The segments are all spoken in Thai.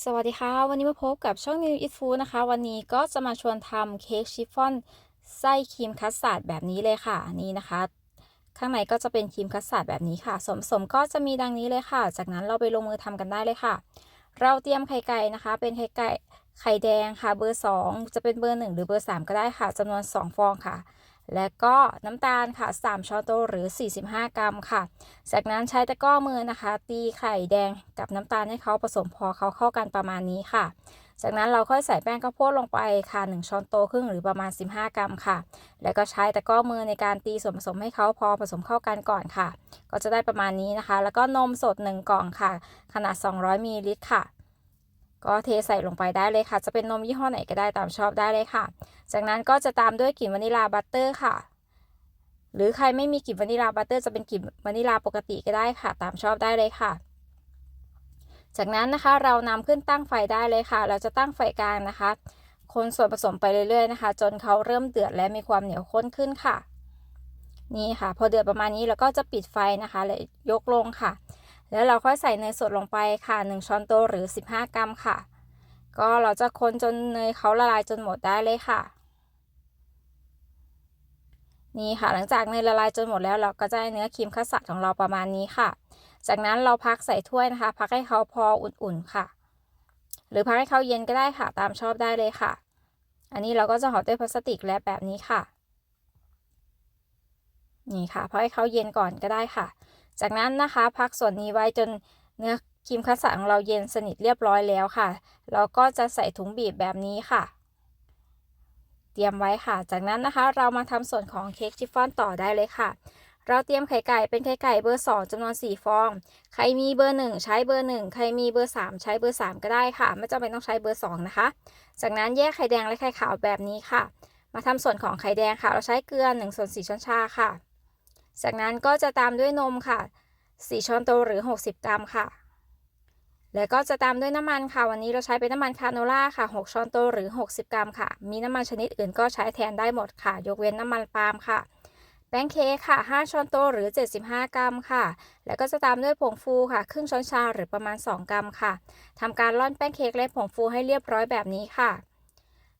สวัสดีค่ะ วันนี้มาพบกับช่อง New Eat Food นะคะ วันนี้ก็จะมาชวนทำเค้กชิฟฟ่อนไส้ครีมคัสตาร์ดแบบนี้เลยค่ะนี่นะคะ ข้างในก็จะเป็นครีมคัสตาร์ดแบบนี้ค่ะส่วนผสมก็จะมีดังนี้เลยค่ะ จากนั้นเราไปลงมือทำกันได้เลยค่ะ เราเตรียมไข่ไก่นะคะ เป็นไข่ไก่ไข่แดงค่ะ เบอร์ 2 จะเป็นเบอร์ 1 หรือเบอร์ 3 ก็ได้ค่ะจำนวน 2 ฟองค่ะ และก็น้ำตาลค่ะ 3 ช้อนโต๊ะหรือ 45 กรัมค่ะ จากนั้นใช้ตะกร้อมือนะคะ ตีไข่แดงกับน้ำตาลให้เขาผสมพอเขาเข้ากันประมาณนี้ค่ะ จากนั้นเราค่อยใส่แป้งข้าวโพดลงไปค่ะ 1 ช้อนโต๊ะครึ่งหรือประมาณ 15 กรัมค่ะ แล้วก็ใช้ตะกร้อมือในการตีส่วนผสมให้เขาพอผสมเข้ากันก่อนค่ะ ก็จะได้ประมาณนี้นะคะ แล้วก็นมสด 1 กล่องค่ะ ขนาด 200มิลลิลิตรค่ะ ก็เทใส่ลงไปได้เลยค่ะ จะเป็นนมยี่ห้อไหนก็ได้ตามชอบได้เลยค่ะ จากนั้นก็จะตามด้วยกลิ่นวานิลาบัตเตอร์ค่ะ หรือใครไม่มีกลิ่นวานิลาบัตเตอร์จะเป็นกลิ่นวานิลาปกติก็ได้ค่ะ ตามชอบได้เลยค่ะ จากนั้นนะคะเรานำขึ้นตั้งไฟได้เลยค่ะ เราจะตั้งไฟกลางนะคะ คนส่วนผสมไปเรื่อยๆนะคะ จนเขาเริ่มเดือดและมีความเหนียวข้นขึ้นค่ะ นี่ค่ะ พอเดือดประมาณนี้เราก็จะปิดไฟนะคะและยกลงค่ะ แล้วเราค่อยใส่เนยสดลงไปค่ะ 1 ช้อนโต๊ะหรือ 15 กรัมค่ะ ก็เราจะคนจนเนยเขาละลายจนหมดได้เลยค่ะ นี่ค่ะ หลังจากเนยละลายจนหมดแล้วเราก็จะได้เนื้อครีมคัสตาร์ดของเราประมาณนี้ค่ะ จากนั้นเราพักใส่ถ้วยนะคะ พักให้เขาพออุ่นๆค่ะ หรือพักให้เขาเย็นก็ได้ค่ะ ตามชอบได้เลยค่ะ อันนี้เราก็จะห่อด้วยพลาสติกแรปแบบนี้ค่ะ นี่ค่ะพักให้เขาเย็นก่อนก็ได้ค่ะ จากนั้นนะคะพักส่วนนี้ไว้จนเนื้อครีมคัสตาของเราเย็นสนิทเรียบร้อยแล้วค่ะ เราก็จะใส่ถุงบีบแบบนี้ค่ะ เตรียมไว้ค่ะ จากนั้นนะคะเรามาทำส่วนของเค้กชิฟฟ่อนต่อได้เลยค่ะ เราเตรียมไข่ไก่เป็นไข่ไก่เบอร์2จำนวน 4 ฟอง ใครมีเบอร์ 1 ใช้เบอร์ 1 ใครมีเบอร์ 3 ใช้เบอร์ 3 ก็ได้ค่ะ ไม่จำเป็นต้องใช้เบอร์ 2 นะคะ จากนั้นแยกไข่แดงและไข่ขาวแบบนี้ค่ะ มาทำส่วนของไข่แดงค่ะ เราใช้เกลือ1ส่วน4ช้อนชาค่ะ จากนั้นก็จะตามด้วยนมค่ะ 4 ช้อนโต๊ะหรือ 60 กรัมค่ะ แล้วก็จะตามด้วยน้ำมันค่ะ วันนี้เราใช้เป็นน้ำมันคาโนล่าค่ะ 6 ช้อนโต๊ะหรือ 60 กรัมค่ะ มีน้ำมันชนิดอื่นก็ใช้แทนได้หมดค่ะ ยกเว้นน้ำมันปาล์มค่ะ แป้งเค้กค่ะ 5 ช้อนโต๊ะหรือ 75 กรัมค่ะ แล้วก็จะตามด้วยผงฟูค่ะ ครึ่งช้อนชาหรือประมาณ 2 กรัมค่ะทำการร่อนแป้งเค้กและผงฟูให้เรียบร้อยแบบนี้ค่ะ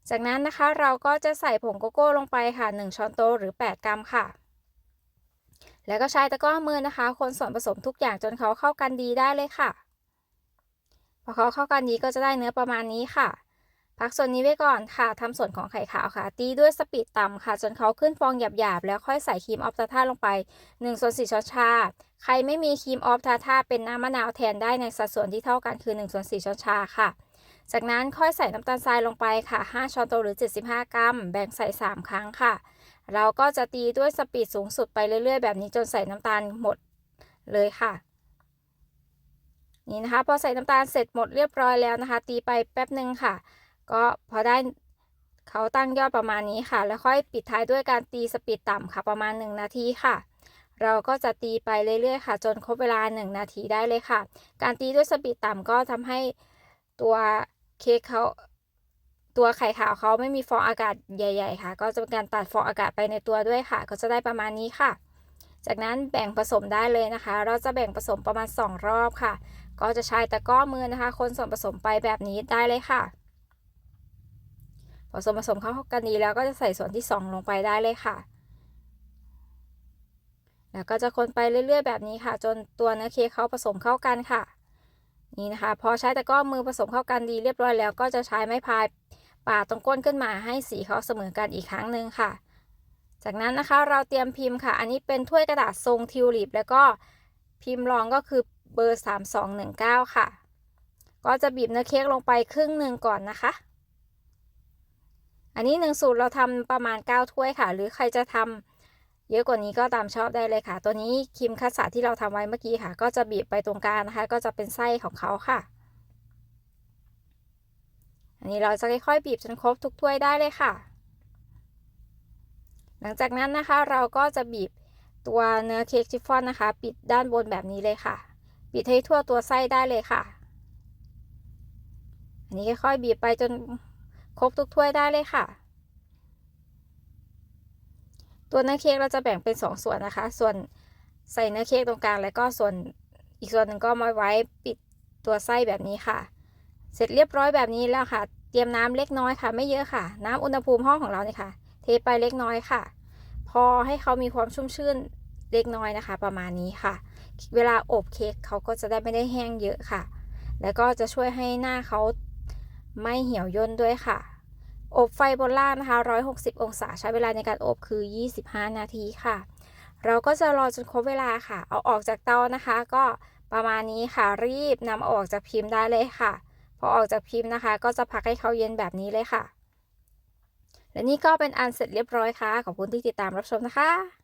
จากนั้นนะคะเราก็จะใส่ผงโกโก้ลงไปค่ะ 1 ช้อนโต๊ะหรือ 8 กรัมค่ะ แล้วก็ใช้ตะกร้อมือนะคะ คนส่วนผสมทุกอย่างจนเขาเข้ากันดีได้เลยค่ะ พอเขาเข้ากันดีก็จะได้เนื้อประมาณนี้ค่ะ พักส่วนนี้ไว้ก่อนค่ะทำส่วนของไข่ขาวค่ะ ตีด้วยสปีดต่ำค่ะ จนเขาขึ้นฟองหยาบๆ แล้วค่อยใส่ครีมออฟทาท่าลงไป1ส่วน4ช้อนชา ใครไม่มีครีมออฟทาท่าเป็นน้ำมะนาวแทนได้ในสัดส่วนที่เท่ากันคือ1ส่วน4ช้อนชาค่ะจากนั้นค่อยใส่น้ำตาลทรายลงไปค่ะ 5 ช้อนโต๊ะหรือ 75 กรัม แบ่งใส่ 3 ครั้งค่ะ เราก็จะตีด้วยสปีดสูงสุดไปเรื่อย ๆ แบบนี้จนใส่น้ำตาลหมดเลยค่ะนี่นะคะพอใส่น้ำตาลเสร็จหมดเรียบร้อยแล้วนะคะ ตีไปแป๊บหนึ่งค่ะ ก็พอได้เขาตั้งยอดประมาณนี้ค่ะ แล้วค่อยปิดท้ายด้วยการตีสปีดต่ำค่ะประมาณ 1 นาทีค่ะ เราก็จะตีไปเรื่อยๆค่ะ จนครบเวลา 1 นาทีได้เลยค่ะ การตีด้วยสปีดต่ำก็ทำให้ตัวเค้กเขา ตัวไข่ขาวเขาไม่มีฟองอากาศใหญ่ ๆ ค่ะ ก็จะเป็นการตัดฟองอากาศไปในตัวด้วยค่ะ ก็จะได้ประมาณนี้ค่ะ จากนั้นแบ่งผสมได้เลยนะคะ เราจะแบ่งผสมประมาณ 2 รอบค่ะ ก็จะใช้ตะกร้อมือนะคะ คนส่วนผสมไปแบบนี้ได้เลยค่ะผสมผสมเข้ากันดีแล้วก็จะใส่ส่วนที่ 2 ลงไปได้เลยค่ะ แล้วก็จะคนไปเรื่อย ๆ แบบนี้ค่ะ จนตัวเนื้อเค้กเขาผสมเข้ากันค่ะ นี่นะคะ พอใช้ตะกร้อมือผสมเข้ากันดีเรียบร้อยแล้วก็จะใช้ไม้พาย ปาดตรงก้นขึ้นมาให้สีเขาเสมอกันอีกครั้งหนึ่งค่ะ จากนั้นนะคะเราเตรียมพิมพ์ค่ะ อันนี้เป็นถ้วยกระดาษทรงทิวลิป แล้วก็พิมพ์รองก็คือเบอร์ 3219 ค่ะ ก็จะบีบเนื้อเค้กลงไปครึ่งหนึ่งก่อนนะคะ อันนี้หนึ่งสูตรเราทำประมาณ 9 ถ้วยค่ะ หรือใครจะทำเยอะกว่านี้ก็ตามชอบได้เลยค่ะ ตัวนี้ครีมคัสตาที่เราทำไว้เมื่อกี้ค่ะ ก็จะบีบไปตรงกลางนะคะ ก็จะเป็นไส้ของเขาค่ะ อันนี้เราจะค่อยๆบีบจนครบทุกถ้วยได้เลยค่ะ หลังจากนั้นนะคะเราก็จะบีบตัวเนื้อเค้กชิฟฟ่อนนะคะ ปิดด้านบนแบบนี้เลยค่ะ ปิดให้ทั่วตัวไส้ได้เลยค่ะ อันนี้ค่อยๆบีบไปจนครบทุกถ้วยได้เลยค่ะ ตัวเนื้อเค้กเราจะแบ่งเป็น 2 ส่วนนะคะ ส่วนใส่เนื้อเค้กตรงกลางแล้วก็ส่วนอีกส่วนหนึ่งก็มาไว้ปิดตัวไส้แบบนี้ค่ะ เสร็จเรียบร้อยแบบนี้แล้วค่ะ เตรียมน้ำเล็กน้อยค่ะ ไม่เยอะค่ะ น้ำอุณหภูมิห้องของเราเนี่ยค่ะ เทไปเล็กน้อยค่ะ พอให้เขามีความชุ่มชื่นเล็กน้อยนะคะ ประมาณนี้ค่ะ เวลาอบเค้กเขาก็จะได้ไม่ได้แห้งเยอะค่ะ แล้วก็จะช่วยให้หน้าเขาไม่เหี่ยวย่นด้วยค่ะ อบไฟบนล่างนะคะ 160 องศาใช้เวลาในการอบคือ 25 นาทีค่ะ เราก็จะรอจนครบเวลาค่ะ เอาออกจากเตานะคะ ก็ประมาณนี้ค่ะ รีบนำออกจากพิมพ์ได้เลยค่ะ พอออกจากพิมพ์นะคะ ก็จะพักให้เขาเย็นแบบนี้เลยค่ะ และนี่ก็เป็นอันเสร็จเรียบร้อยค่ะ ขอบคุณที่ติดตามรับชมนะคะ